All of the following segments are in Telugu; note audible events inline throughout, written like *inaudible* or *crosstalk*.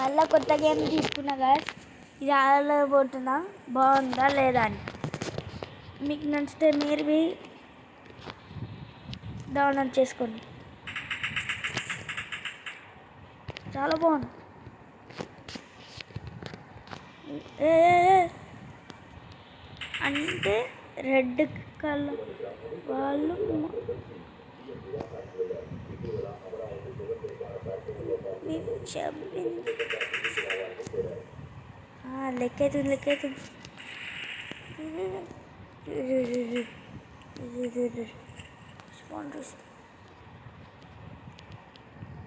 మళ్ళీ కొత్త గేమ్ తీసుకున్నా గాయస్ ఇది ఆడలేకపోతున్నా. బాగుందా లేదా అని. మీకు నచ్చితే మీరు బి డౌన్లోడ్ చేసుకోండి. చాలా బాగుంది. అంటే రెడ్ కలర్ వాళ్ళు हाँ लेके तुम लेके तुम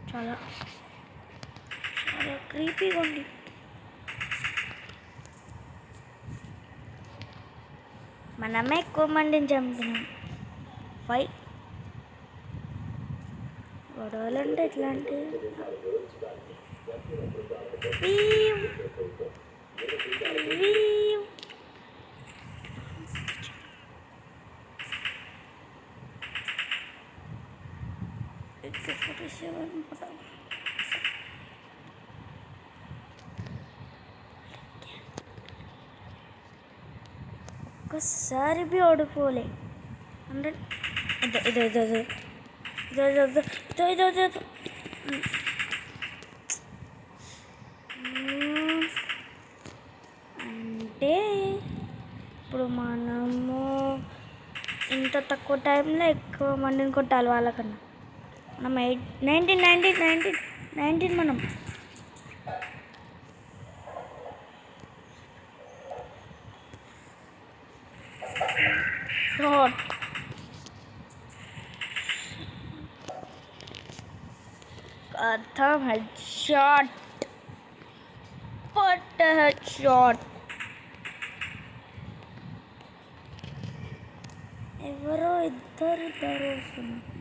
చాలా చాలా క్రీపీగా ఉంది మనమే ఎక్కువ మందిని చంపినాం ఫైవ్ గొడవలుంటే ఇట్లాంటి ఫోటో సెవెన్ ఒక్కసారి ఓడిపోలే అంటే ఇదో ఇదో ఇదో ఇదో ఇదో ఇదో ఇదో అంటే ఇప్పుడు మనము ఇంత తక్కువ టైంలో ఎక్కువ మందిని కొట్టాలి వాళ్ళకన్నా. మనం eight nineteen nineteen nineteen nineteen మనం. headshot. What a headshot. ఎవరో ఇద్దరిద్దరు వస్తున్నారు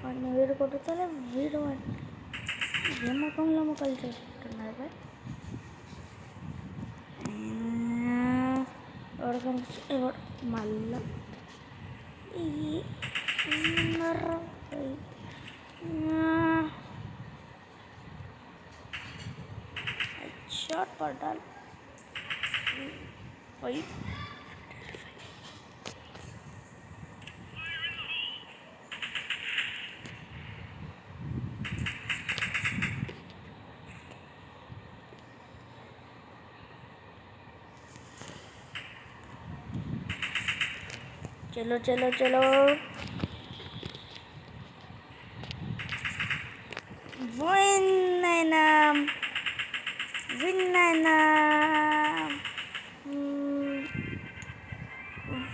వాడిని వీడు కొట్టుతలే వీడు వాడిని ఏ ముఖంలో ముఖాలు చేస్తున్నారు బాయ్ ఎవరు కనిపిస్తు ఎవరు మళ్ళీ ఉన్నారు शॉट पर डाल। वही। चलो चलो चलो।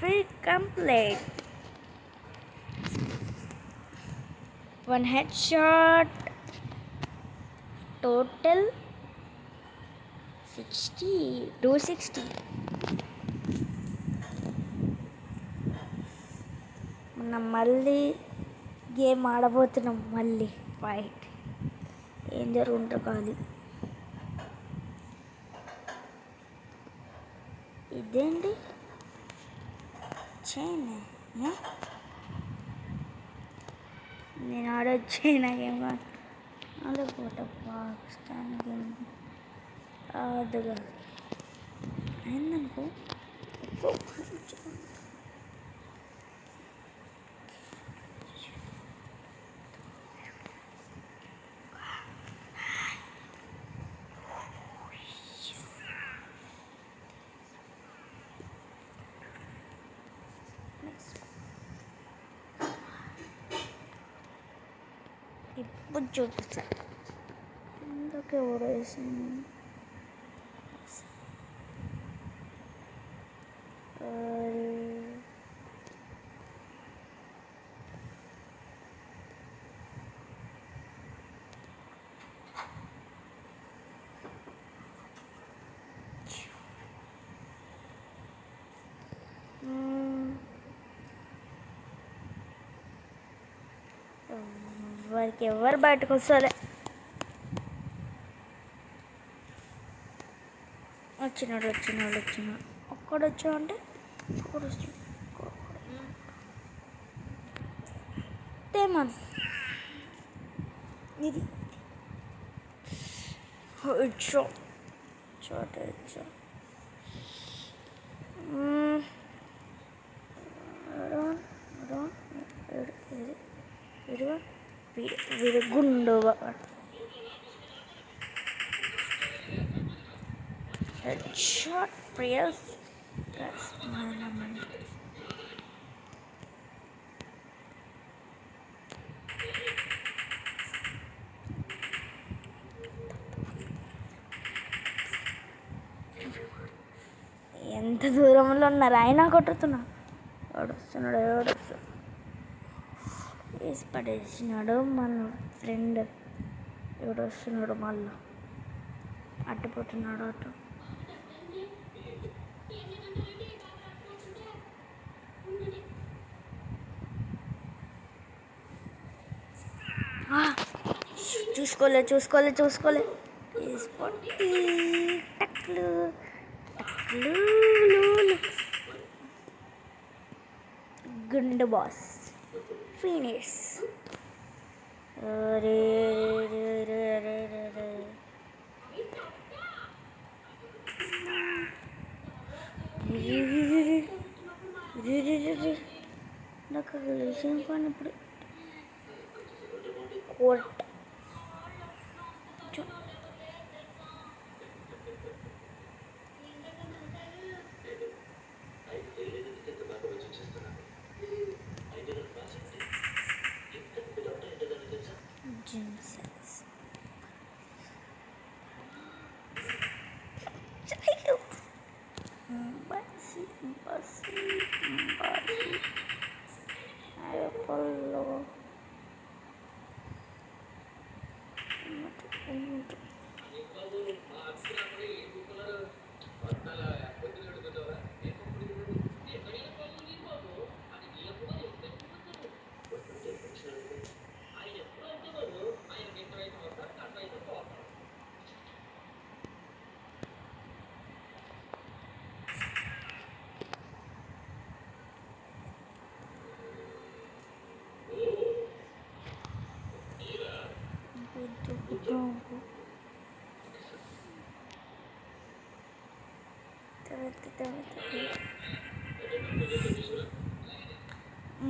We complete One headshot Total 60 260 మనం మళ్ళీ గేమ్ ఆడబోతున్నాం మళ్ళీ ఫైట్ ఏం జరుగుంటో ఇదేంటి? చైనా ఏ? నేను ఆర్డర్ చైనా గేమ్ కాదు. ఆడపోతా పాకిస్తాన్ గేమ్ అదిగా. అయిందనుకో. ഇപ്പം ചോദിച്ച എന്തൊക്കെ ഓറേഷൻ Um. ఎవరికి ఎవరు బయటకు వస్తారే వచ్చినాడు వచ్చినాడు వచ్చినాడు ఒక్కడు వచ్చామంటే ఒక్కడు వచ్చాడు తేమన్ ఇది ఇచ్చో చోట ఇచ్చో ഇടുക on, షార్ట్ వీడు గుండు ప్రియస్ ఎంత దూరంలో ఉన్నారు? ఆయన కొట్టుతున్నా. ఎవడు వస్తున్నాడు ఎవడు వస్తున్నాడు వేసి పడేసినాడు మన ఫ్రెండ్. ఎవడు వస్తున్నాడు మళ్ళీ. అడ్డుపోతున్నాడు అటు. ఆ! చూసుకోలే చూసుకోలే చూసుకోలే. వేసి టక్లు టక్లు లూలు. గుండు బాస్. ഫിനിഷ് ഇതൊക്കെ കളിച്ചാൽ ഇപ്പോൾ കോട്ട.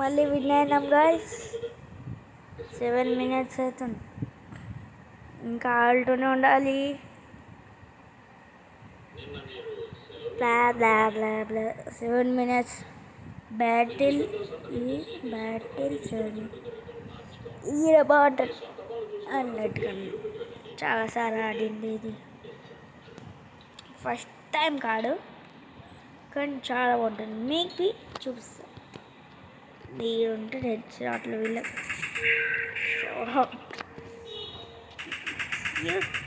మళ్ళీ విన్ అయినాం గాయస్ సెవెన్ మినిట్స్ అవుతుంది. ఇంకా ఆడుతూనే ఉండాలి. సెవెన్ మినిట్స్ బ్యాటిల్ ఈ బ్యాటిల్ సెవెన్ ఈడ బాగుంటుంది. అన్నట్టుగా చాలాసార్లు ఆడింది ఇది. ఫస్ట్ టైం కాడు కానీ చాలా బాగుంటుంది. మీకు చూపిస్తాను మీరు ఉంటే రెడ్ షాట్లు వీళ్ళ.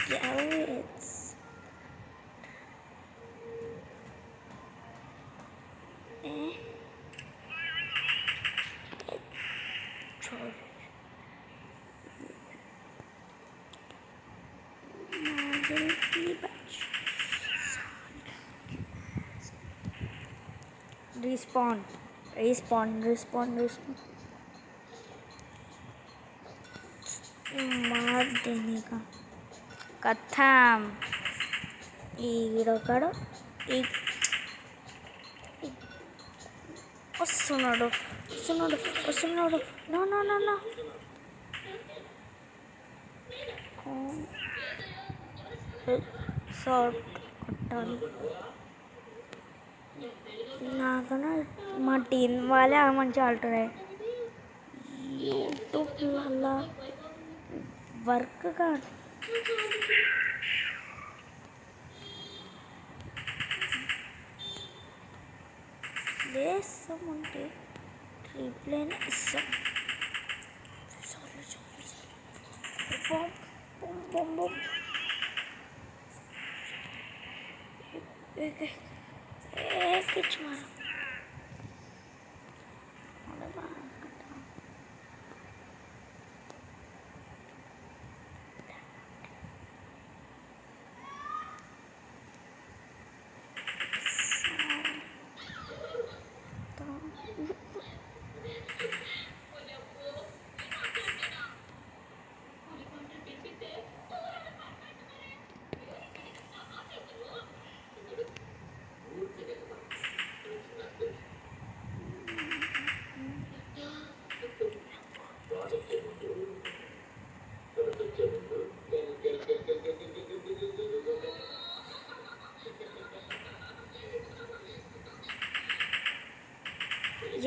క్యావ్ respawn respawn respawn respawn मार देने का कथम हीरो करो एक no no no no short నాకన్నా మా టీం వాళ్ళే మంచిగా ఆడుతున్నాయి యూట్యూబ్లలో వర్క్ కాదు వేస్తామంటే రీప్లేని ఇస్తాం sorry sorry Eski mano.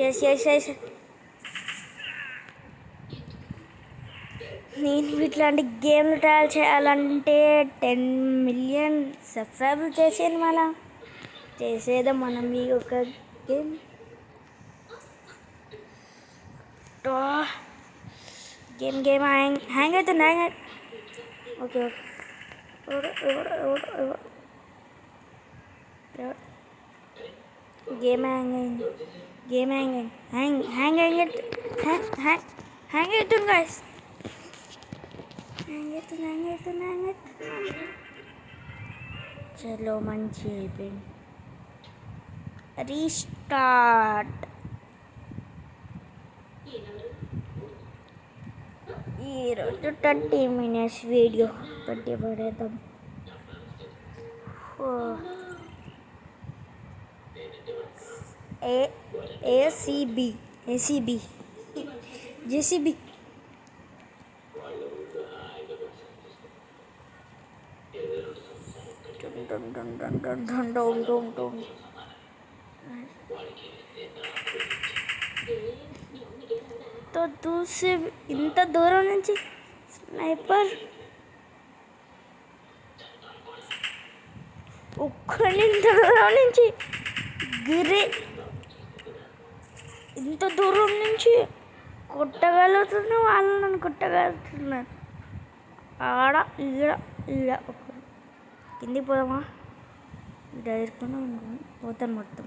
Yes yes yes నేను ఇట్లాంటి గేమ్లు ట్రయల్ చేయాలంటే టెన్ మిలియన్ సబ్స్క్రైబ్ చేసేది మళ్ళా. చేసేదా మనం ఈ ఒక game. Game game hang hang అవుతుంది hang okay okay. Game hang అయింది. game hanging. Hang hanging it hang hang hang it on guys. Hang it on, hang it on, hang it. चलो मंजीबिन रिस्टार्ट ये रोज ट्वेंटी मिनट्स वीडियो बड़े बड़े तब అవుతుంది హ్యాంగ్ అవుతుంది చలో మంచి అయిపోయింది రీస్టార్ట్ ఈరోజు థర్టీ మినిట్స్ వీడియో పెట్టి పడేద్దాం ఓ. ఏ ఏసీబీ ఏసీబీ జేసీబీ तो दूसरे ఇంత దూరం నుంచి స్నైపర్ ఒక్కడి ఇంత దూరం నుంచి గిరి ఇంత దూరం నుంచి కొట్టగలుగుతున్నా వాళ్ళు నన్ను కొట్టగలుగుతున్నారు ఆడ ఈడ ఈడ కిందికి పోదామా? డైరెక్ట్గా పోతాను మొత్తం.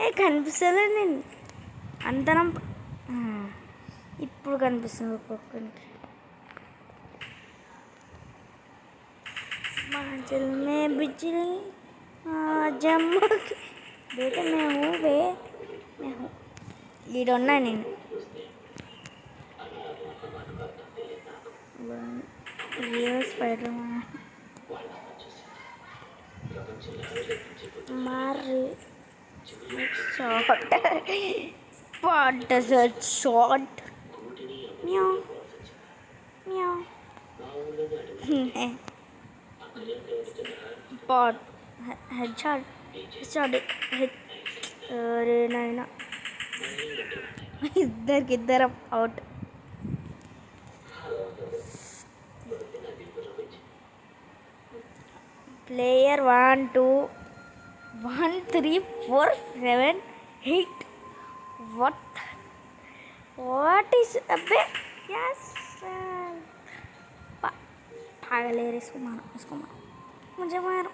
ఏ కనిపిస్తలేదు నేను. అంతనం ఇప్పుడు కనిపిస్తుంది ఒక్కొక్కరికి మా మే బిచ్చి జమ్మక్ బేట మేము వే మేము ఈడున్నా నేను స్పైడర్ మరి షార్ట్ పాట షార్ట్ మ్యా మ్యా పాట్ हेडशॉट हेडशॉट अरे नहीं ना। *laughs* इधर किधर अब out player one two one three four seven eight what? What is अबे yes पागल है रे, इसको मारो इसको मारो। मुझे मारो।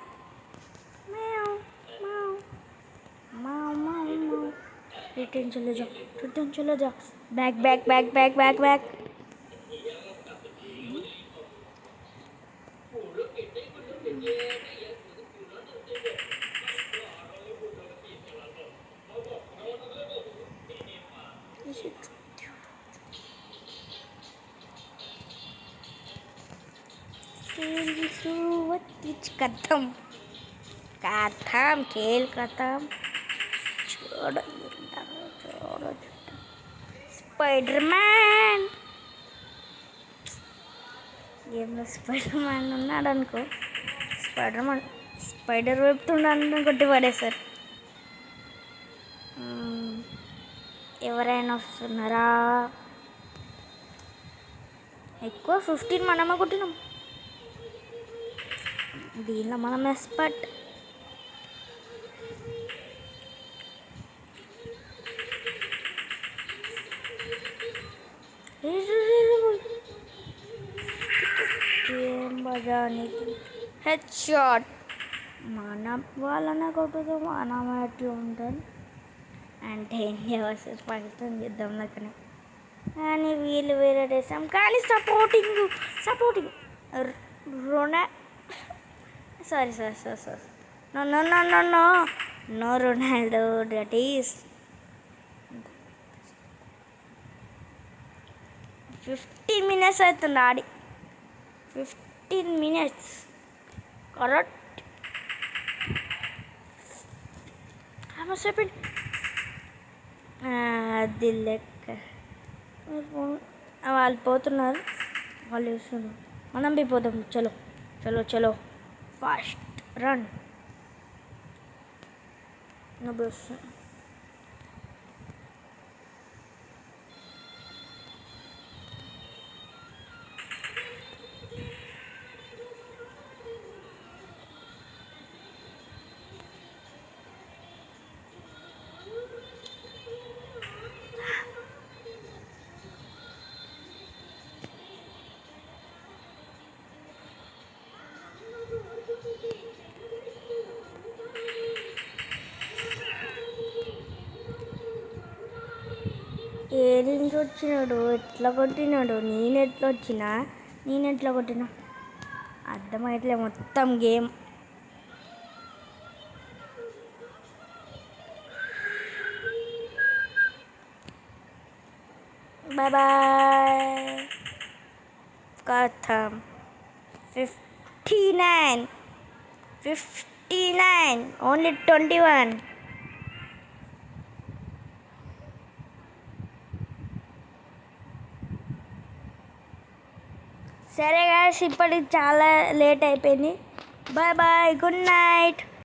रिटर्न चले जाओ रिटर्न चले जाओ. Back back back back back back खत्म కథం కేల్ కథం. చూడ చూడ స్పైడర్ మ్యాన్ ఏమో స్పైడర్ మ్యాన్ ఉన్నాడు అనుకో స్పైడర్ మ్యాన్ స్పైడర్ వేపుతుండను కొట్టి పడేసారు ఎవరైనా వస్తున్నారా? ఎక్కువ ఫిఫ్టీన్ మనమే కొట్టినాం. దీనిలో మనం ఎక్స్పర్ట్. ఏం బజానికి హెడ్ షాట్ మన వాళ్ళనే కొట్టుతో మనం ఎట్లా ఉంటుంది అంటే ఇండియా వర్సెస్ పాకిస్తాన్ చేద్దాం లెక్కనే. కానీ వీళ్ళు వేరే దేశం. కానీ సపోర్టింగ్ సపోర్టింగ్ రుణ sorry sorry sorry sorry no no no no no no Ronaldo that is fifteen minutes అవుతుంది ఆడి. ఫిఫ్టీన్ మినిట్స్ కరెక్ట్ చెప్పండి అది లెక్క. వాళ్ళు పోతున్నారు. వాళ్ళు చూస్తున్నారు మనం పోయి పోదాం. చలో. చలో చలో. ఫాస్ట్ రన్ నువ్వు వస్తా ఏ నుంచి వచ్చినాడు ఎట్లా కొట్టినాడు? నేను ఎట్లా వచ్చినా నేను ఎట్లా కొట్టినా? అర్థమైతలే మొత్తం గేమ్. Bye bye. కథం. Fifty nine. Fifty nine. Only twenty one. సరే గాయస్ ఇప్పటికి చాలా లేట్ అయిపోయింది. Bye bye good night